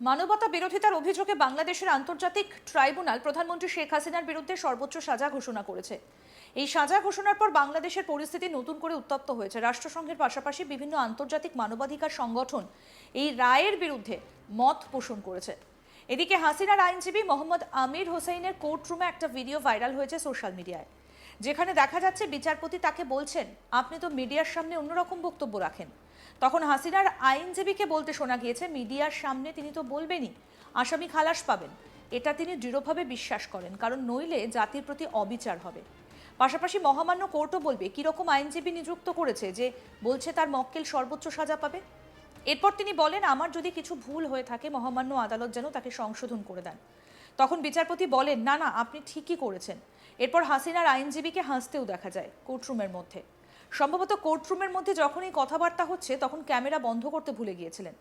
মানবতা বিরোধিতার অভিযোগে বাংলাদেশের আন্তর্জাতিক ট্রাইব্যুনাল প্রধানমন্ত্রী শেখ হাসিনার বিরুদ্ধে সর্বোচ্চ সাজা ঘোষণা করেছে। এই সাজা ঘোষণার পর বাংলাদেশের পরিস্থিতি নতুন করে উত্তপ্ত হয়েছে। রাষ্ট্রসংঘের পাশাপাশি বিভিন্ন আন্তর্জাতিক মানবাধিকার সংগঠন এই রায়ের বিরুদ্ধে মত পোষণ করেছে। এদিকে হাসিনার আইনজীবী মোহাম্মদ আমির হোসেনের কোর্টরুমে একটা ভিডিও ভাইরাল হয়েছে সোশ্যাল মিডিয়ায়। যেখানে দেখা যাচ্ছে বিচারপতি তাকে বলছেন, আপনি তো মিডিয়ার সামনে অন্যরকম বক্তব্য রাখেন। তখন হাসিনার আইনজীবীকে বলতে শোনা গিয়েছে, মিডিয়ার সামনে তিনি তো বলবেনই, আসামি খালাস পাবেন। এটা তিনি দৃঢ়ভাবে বিশ্বাস করেন, কারণ নইলে জাতির প্রতি অবিচার হবে। পাশাপাশি মহামান্য কোর্টও বলবে, কীরকম আইনজীবী নিযুক্ত করেছে যে বলছে তার মক্কেল সর্বোচ্চ সাজা পাবে? এরপর তিনি বলেন, আমার যদি কিছু ভুল হয়ে থাকে, মহামান্য আদালত যেন তাকে সংশোধন করে দেন। তখন বিচারপতি বলেন, না না, আপনি ঠিকই করেছেন। এরপর হাসিনার আইনজীবীকে হাসতেও দেখা যায় কোর্টরুমের মধ্যে। সম্ভবত কোর্টরুমের মধ্যে যখনই কথাবার্তা হচ্ছে, তখন ক্যামেরা বন্ধ করতে ভুলে গিয়েছিলেন।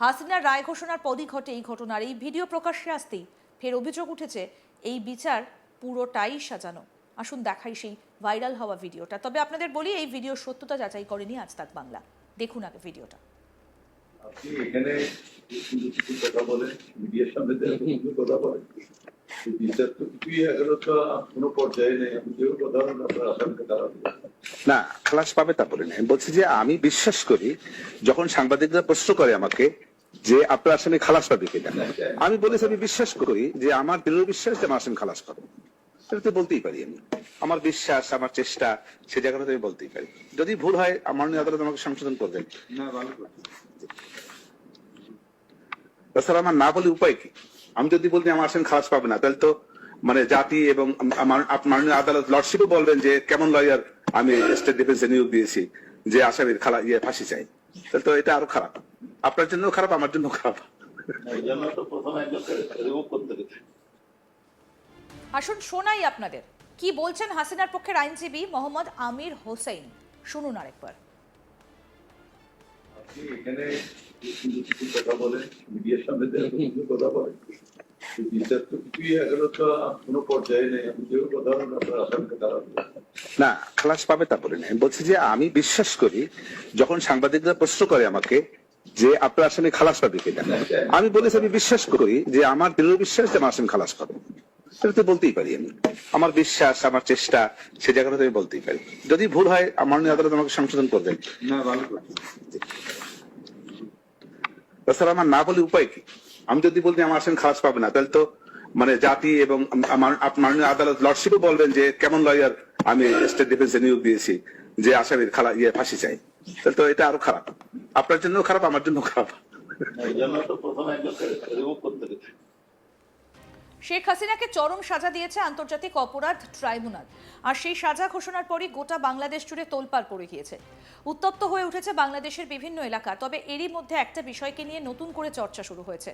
হাসিনার রায় ঘোষণার পরই ঘটে এই ঘটনার। এই ভিডিও প্রকাশ্যে আসতেই ফের অভিযোগ উঠেছে, এই বিচার পুরোটাই সাজানো। আসুন দেখাই সেই ভাইরাল হওয়া ভিডিওটা। তবে আপনাদের বলি, এই ভিডিওর সত্যতা যাচাই করেনি আজ তাক বাংলা। দেখুন আগে ভিডিওটা। আপনি এখানে কথা বলেন মিডিয়ার সামনে যে এত সুন্দর কথা বলেন বিচার তো কিছুই এখনও তো কোনো পর্যায়ে নেই আপনি যেও কথা আপনার আসামিকে দাঁড়াতে না খালাস পাবে তা বলি আমি বলছি যে আমি বিশ্বাস করি যখন সাংবাদিকরা প্রশ্ন করে আমাকে যে আপনার আসামি খালাস পাবে কিনা আমি বলেছি আমি বিশ্বাস করি যে আমার দৃঢ় বিশ্বাস যে আমার আসামি খালাস পাবে। সেটা তো বলতেই পারি আমি। আমার বিশ্বাস আমার চেষ্টা সে জায়গাটা আমি বলতেই পারি। যদি ভুল হয় আমার আদালত আমাকে সংশোধন করবেন। না ভালো তাছাড়া আমার না বলে উপায় কি? আমি যদি বলতে আমার আসামি খালাস পাবে না তাহলে তো মানে জাতি এবং মাননীয় আদালত লর্ডশিপও বলবেন যে কেমন লয়ার আমি স্টেট ডিফেন্সে নিয়োগ দিয়েছি যে আসামির খালা ইয়ে ফাঁসি চাই। তাহলে তো এটা আরও খারাপ। আপনার জন্য খারাপ আমার জন্য খারাপ আসুন শোনাই আপনাদের। কি বলছেন হাসিনার পক্ষের আইনজীবী মোহাম্মদ আমির হোসেন শুনুন আরেকবার। এখানে কথা বলেন মিডিয়ার সামনে যে এত সুন্দর কথা বলেন বিচার তো কিছুই এখনও তো কোনো পর্যায়ে নেই আপনি যেও কথা আপনার আসামিকে না খালাস পাবে তা বলি না আমি বলছি যে আমি বিশ্বাস করি যখন সাংবাদিকরা প্রশ্ন করে আমাকে যে আপনার আসামি খালাস পাবে কিনা আমি বলেছি আমি বিশ্বাস করি যে আমার দৃঢ় বিশ্বাস যে আমার আসামি খালাস পাবে। সেটা তো বলতেই পারি আমি। আমার বিশ্বাস আমার চেষ্টা সে জায়গাটা আমি বলতেই পারি। যদি ভুল হয় আমার আদালত আমাকে সংশোধন করবেন। না ভালো তাছাড়া আমার না বলে উপায় কি? আমি যদি বলতে আমার আসেন খালাস পাবে না, তাহলে তো মানে জাতি এবং মাননীয় আদালত লর্ডশিপও বলবেন যে কেমন লয়ার আমি স্টেট ডিফেন্সে নিয়োগ দিয়েছি, যে আসামির খালা ইয়ে ফাঁসি চাই। তাহলে তো এটা আরও খারাপ। আপনার জন্য খারাপ, আমার জন্য খারাপ শেখ হাসিনাকে চরম সাজা দিয়েছে আন্তর্জাতিক অপরাধ ট্রাইব্যুনাল। আর সেই সাজা ঘোষণার পরই গোটা বাংলাদেশ জুড়ে তোলপাড় পড়ে গিয়েছে। উত্তপ্ত হয়ে উঠেছে বাংলাদেশের বিভিন্ন এলাকা, তবে এরই মধ্যে একটা বিষয়কে নিয়ে নতুন করে চর্চা শুরু হয়েছে।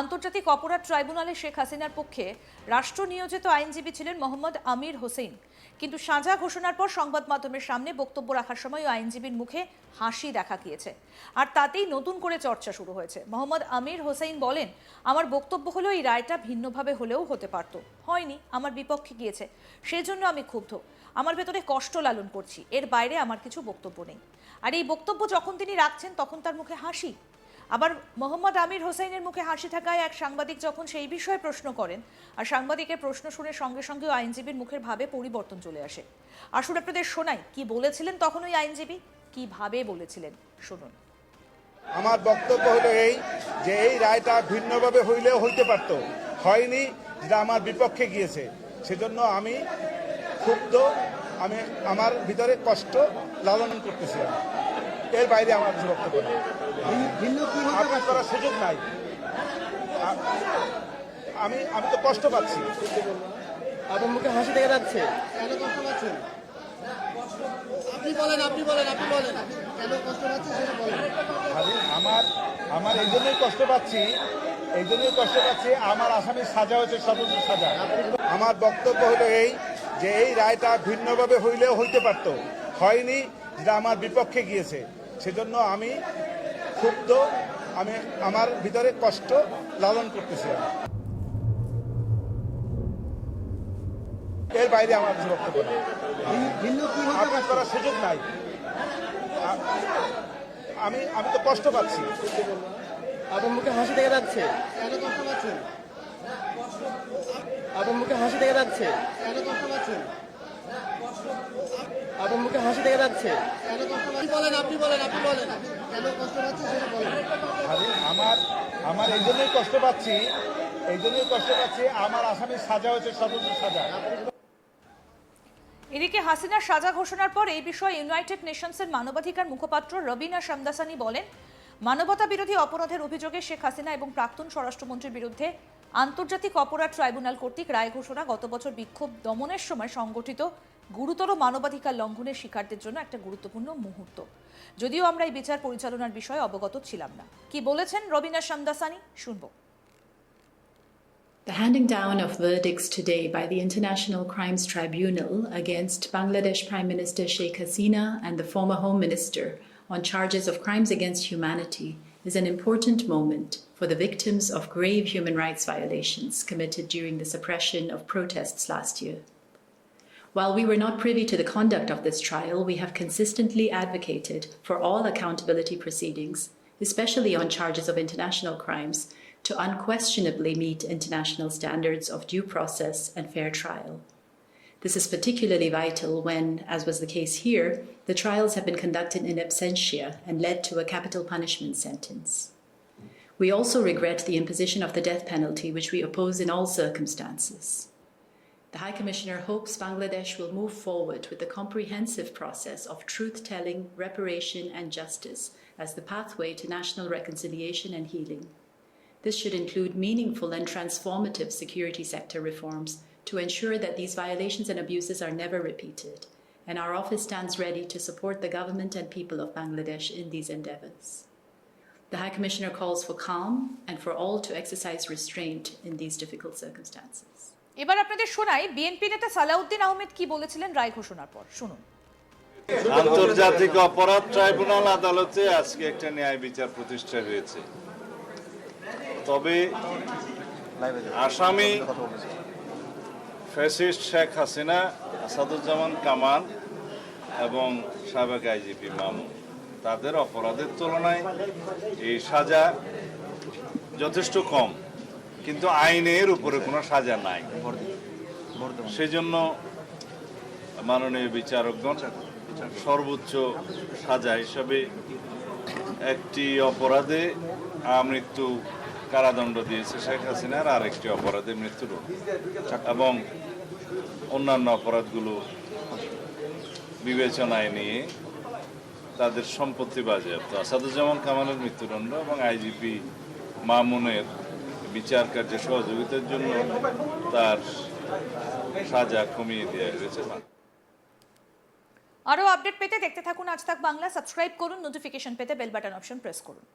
আন্তর্জাতিক অপরাধ ট্রাইব্যুনালে শেখ হাসিনার পক্ষে রাষ্ট্র নিয়োজিত আইনজীবী ছিলেন মোহাম্মদ আমির হোসেন কিন্তু সাজা ঘোষণার পর সংবাদ মাধ্যমের সামনে বক্তব্য রাখার সময় আইনজীবীর মুখে হাসি দেখা গিয়েছে। আর তাতেই নতুন করে চর্চা শুরু হয়েছে। মোহাম্মদ আমির হোসেন বলেন, আমার বক্তব্য হলো এই রায়টা ভিন্নভাবে হলেও হতে পারত। হয়নি, আমার বিপক্ষে গিয়েছে। সেজন্য আমি ক্ষুব্ধ। আমার ভেতরে কষ্ট লালন করছি। এর বাইরে আমার কিছু বক্তব্য নেই। আর এই বক্তব্য যখন তিনি রাখছেন, তখন তার মুখে হাসি। আবার মোহাম্মদ আমির হোসেনের মুখে হাসি থাকায় এক সাংবাদিক যখন সেই বিষয়ে প্রশ্ন করেন, আর সাংবাদিকের প্রশ্ন শুনে সঙ্গে সঙ্গে আইনজীবীর মুখের ভাবে পরিবর্তন চলে আসে। আসলে আপনাদের শোনাই, কি বলেছিলেন তখন ওই আইনজীবী? কীভাবে বলেছিলেন? শুনুন। আমার বক্তব্য হলো এই যে, এই রায়টা ভিন্নভাবে হইলেও হইতে পারত। হয়নি যেটা আমার বিপক্ষে গিয়েছে। সেজন্য আমি ক্ষুব্ধ আমি আমার ভিতরে কষ্ট লালন করতেছিলাম এর বাইরে আমার কিছু বক্তব্য নেই। আপনার করার সুযোগ নাই। আমি আমি তো কষ্ট পাচ্ছি। আপনার মুখে হাসি দেখা যাচ্ছে। কেন কষ্ট পাচ্ছেন? আপনি বলেন আপনি বলেন আপনি বলেন। কেন কষ্ট পাচ্ছেন সেটা বলেন। আমি আমার আমার এই জন্যই কষ্ট পাচ্ছি এই জন্যই কষ্ট পাচ্ছি আমার আসামির সাজা হয়েছে সর্বোচ্চ সাজা। আমার বক্তব্য হলো এই যে এই রায়টা ভিন্নভাবে হইলেও হইতে পারত, হয়নি যেটা আমার বিপক্ষে গিয়েছে। সেজন্য আমি ক্ষুব্ধ, আমি আমার ভিতরে কষ্ট লালন করতেছিলাম এর বাইরে আমার কিছু বক্তব্য করার সুযোগ নাই। আমি আমি তো কষ্ট পাচ্ছি। আপনার মুখে হাসি দেখা যাচ্ছে। কেন কষ্ট পাচ্ছেন আপনার মুখে হাসি দেখা যাচ্ছে। কেন কষ্ট পাচ্ছেন আপনার মুখে হাসি দেখা যাচ্ছে। কেন কষ্ট পাচ্ছেন বলেন আপনি বলেন আপনি বলেন। কেন কষ্ট পাচ্ছেন সেটা বলেন আমার আমার এই জন্যই কষ্ট পাচ্ছি এই জন্যই কষ্ট পাচ্ছি আমার আসামির সাজা হয়েছে সর্বোচ্চ সাজা। এদিকে হাসিনার সাজা ঘোষণার পর এই বিষয়ে ইউনাইটেড নেশনসের মানবাধিকার মুখপাত্র রবিনা শামদাসানি বলেন মানবতা বিরোধী অপরাধের অভিযোগে শেখ হাসিনা এবং প্রাক্তন স্বরাষ্ট্রমন্ত্রীর বিরুদ্ধে আন্তর্জাতিক অপরাধ ট্রাইব্যুনাল কর্তৃক রায় ঘোষণা গত বছর বিক্ষোভ দমনের সময় সংগঠিত গুরুতর মানবাধিকার লঙ্ঘনের শিকারদের জন্য একটা গুরুত্বপূর্ণ মুহূর্ত। যদিও আমরা এই বিচার পরিচালনার বিষয়ে অবগত ছিলাম না। কি বলেছেন রবিনা শামদাসানি? শুনব। The handing down of verdicts today by the International Crimes Tribunal against Bangladesh Prime Minister Sheikh Hasina and the former Home Minister on charges of crimes against humanity is an important moment for the victims of grave human rights violations committed during the suppression of protests last year. While we were not privy to the conduct of this trial, we have consistently advocated for all accountability proceedings, especially on charges of international crimes, to unquestionably meet international standards of due process and fair trial. This is particularly vital when, as was the case here, the trials have been conducted in absentia and led to a capital punishment sentence. We also regret the imposition of the death penalty, which we oppose in all circumstances. The High Commissioner hopes Bangladesh will move forward with the comprehensive process of truth telling, reparation, and justice as the pathway to national reconciliation and healing. This should include meaningful and transformative security sector reforms to ensure that these violations and abuses are never repeated. And our office stands ready to support the government and people of Bangladesh in these endeavours. The High Commissioner calls for calm and for all to exercise restraint in these difficult circumstances. এবার আপনাদের শোনাই BNP নেতা সালাউদ্দিন আহমেদ কি বলেছিলেন রায় ঘোষণার পর শুনুন আন্তর্জাতিক অপরাধ ট্রাইব্যুনাল আদালতে আজকে একটা ন্যায় বিচার প্রতিষ্ঠা হয়েছে তবে আসামি ফ্যাসিস্ট শেখ হাসিনা, আসাদুজ্জামান কামাল এবং সাবেক আইজিপি মামুন। তাদের অপরাধের তুলনায় এই সাজা যথেষ্ট কম, কিন্তু আইনের উপরে কোনো সাজা নাই। সেজন্য মাননীয় বিচারকগণ সর্বোচ্চ সাজা হিসাবে একটি অপরাধে মৃত্যু কারাদণ্ড দিয়েছে শেখ হাসিনার আর একটি অপরাধে মৃত্যুর এবং অন্যান্য অপরাধগুলো বিবেচনায় নিয়ে তাদের সম্পত্তি বাজেয়াপ্ত। আসাদুজ্জামান কামালের মৃত্যুদণ্ড এবং আইজিপি মামুনের বিচার কার্যে সহযোগিতার জন্য তার সাজা কমিয়ে দেওয়া হয়েছে। আরও আপডেট পেতে দেখতে থাকুন আজ তাক বাংলা। সাবস্ক্রাইব করুন নোটিফিকেশন পেতে বেল বাটন অপশন প্রেস করুন।